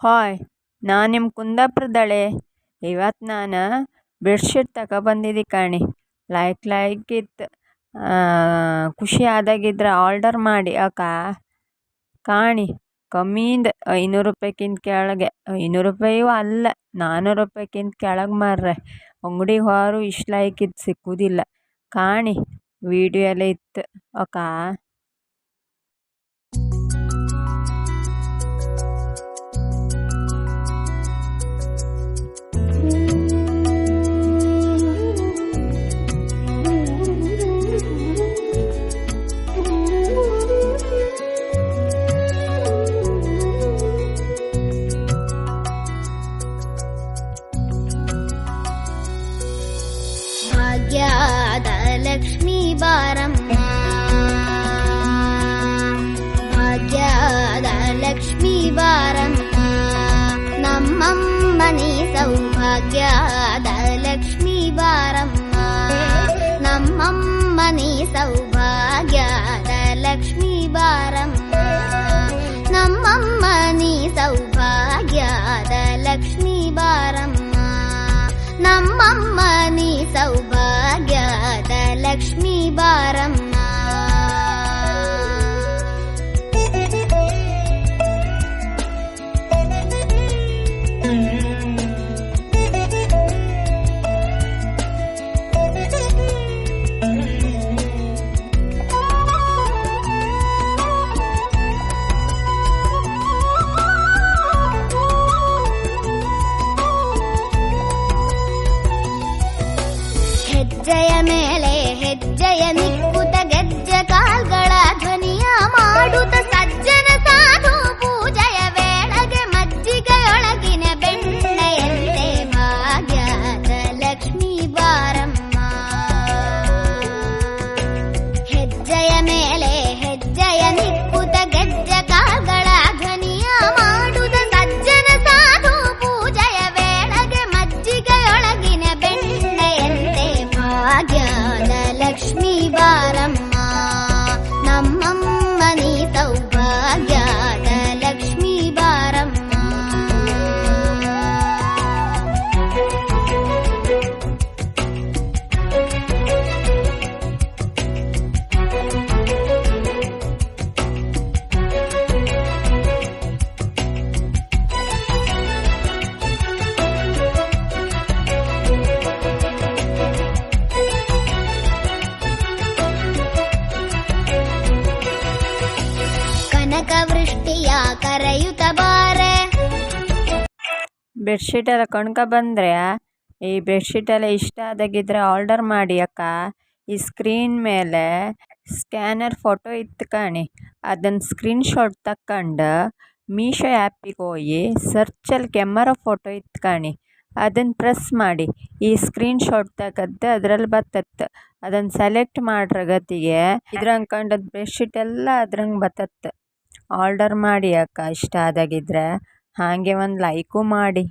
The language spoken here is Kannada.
ಹಾಯ್, ನಾನು ನಿಮ್ಮ ಕುಂದಾಪುರದಳೆ ಇವತ್ತು ನಾನು ಬೆಡ್ಶೀಟ್ ತಗೊಬಂದಿದ್ದೆ ಕಾಣಿ. ಲೈಕ್ ಲೈಕ್ ಇತ್ತು ಖುಷಿ ಆದಾಗಿದ್ರೆ ಆರ್ಡರ್ ಮಾಡಿ. ಅಕ್ಕ, ಕಾಣಿ. ಕಮ್ಮಿಯಿಂದ ಐನೂರು ರೂಪಾಯ್ಕಿಂತ ಕೆಳಗೆ. ಐನೂರು ರೂಪಾಯಿಯೂ ಅಲ್ಲ ನಾನ್ನೂರು ರೂಪಾಯಿಕ್ಕಿಂತ ಕೆಳಗೆ ಮಾರ್ರೆ. ಅಂಗಡಿಗೆ ಹೋರು ಇಷ್ಟು ಲೈಕಿದ್ದು ಸಿಕ್ಕುವುದಿಲ್ಲ ಕಾಣಿ ವಿಡಿಯೋ ಎಲ್ಲ ಇತ್ತು. ಅಕ್ಕ లక్ష్మీ బారమ్మ. భాగ్యాద లక్ష్మీ బారమ్మ. నమ్మమ్మని సౌభాగ్యాద లక్ష్మీ బారమ్మ. నమ్మమ్మని సౌభాగ్యాద లక్ష్మీ బారమ్మ. నమ్మమ్మని సౌభాగ్యాద లక్ష్మీ బారమ్మ. నమ్మమ్మ பாரம் ಕರೆಯುತ್ತ ಬಾರೆ. ಬೆಡ್ಶೀಟ್ ಎಲ್ಲ ಕೊಂಡ್ಕೊ ಬಂದರೆ, ಈ ಬೆಡ್ಶೀಟ್ ಎಲ್ಲ ಇಷ್ಟ ಆದಾಗಿದ್ರೆ ಆರ್ಡರ್ ಮಾಡಿ ಅಕ್ಕ. ಈ ಸ್ಕ್ರೀನ್ ಮೇಲೆ ಸ್ಕ್ಯಾನರ್ ಫೋಟೋ ಇತ್ಕಣಿ ಕಣೆ. ಅದನ್ನು ಸ್ಕ್ರೀನ್ ಶಾಟ್ ತಕ್ಕೊಂಡು ಮೀಶೋ ಆ್ಯಪಿಗೆ ಹೋಗಿ ಸರ್ಚಲ್ಲಿ ಕ್ಯಾಮರಾ ಫೋಟೋ ಇತ್ಕಣಿ ಕಣೆ. ಅದನ್ನು ಪ್ರೆಸ್ ಮಾಡಿ, ಈ ಸ್ಕ್ರೀನ್ ಶಾಟ್ ತೆಗೆದು ಅದ್ರಲ್ಲಿ ಬರ್ತತ್ತೆ ಅದನ್ನು ಸೆಲೆಕ್ಟ್ ಮಾಡ್ರಗತಿಗೆ ಗತಿಗೆ ಇದ್ರಂಗೆ ಕಂಡದ್ದು ಬೆಡ್ಶೀಟ್ ಎಲ್ಲ ಅದ್ರಂಗೆ ಬರ್ತತ್ತೆ ಆರ್ಡರ್ ಮಾಡಿ ಅಕ್ಕ ಇಷ್ಟ ಆದಾಗಿದ್ರೆ. ಹಾಗೆ ಒಂದು ಲೈಕು ಮಾಡಿ.